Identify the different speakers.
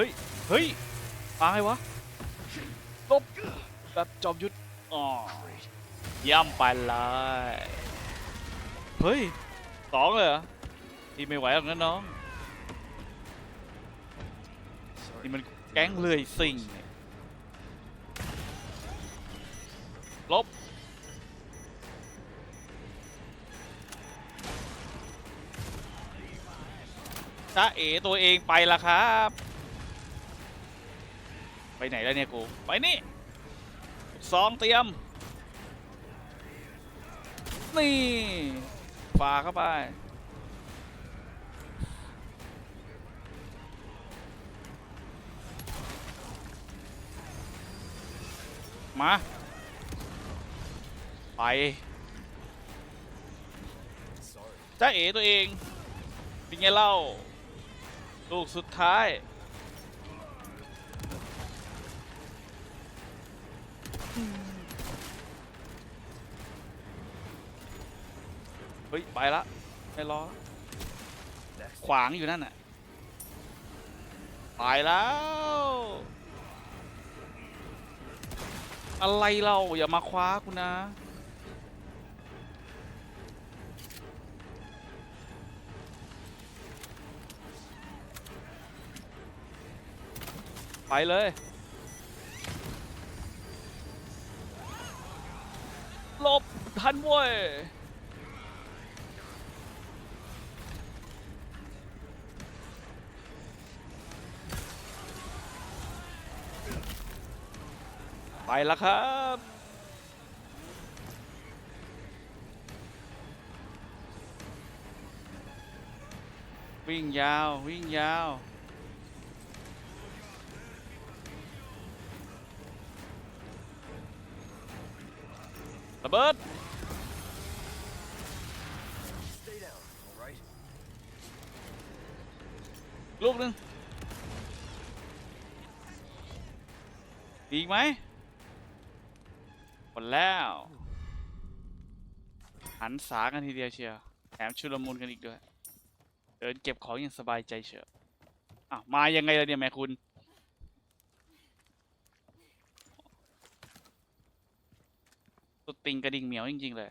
Speaker 1: ฮ้ย เฮ้ยมาไงวะลบแบบจอมยุทธอ๋อเย่ำไปเลยเฮ้ยสองเลยเหรอที่ไม่ไหวหรอกนะน้องนี่มันแก๊งเลื่อยสิ่งเนี่ยลบจ้าเอ๋ตัวเองไปละครับ ไปไหนแล้วเนี่ยกู ไปนี่สองเตรียม นี่ฝาเข้าไป มา ไปจ้าเอ๋ตัวเองเป็นไงเล่า ลูกสุดท้าย เฮ้ย ไปละไม่รอขวางอยู่นั่นน่ะไปแล้ว อะไรเราอย่ามาคว้ากูนะไปเลยหลบทันเว้ย ไปแล้วครับ วิ่งยาว วิ่งยาว ระเบิดลูกหนึ่งอีกไหม หมดแล้วหันสากันทีเดียวเชียวแถมชุลมุนกันอีกด้วย เดินเก็บของอย่างสบายใจเชียวอะมายังไงล่ะเนี่ยแม่คุณตุดติงกระดิ่งเหมียวจริงๆเลย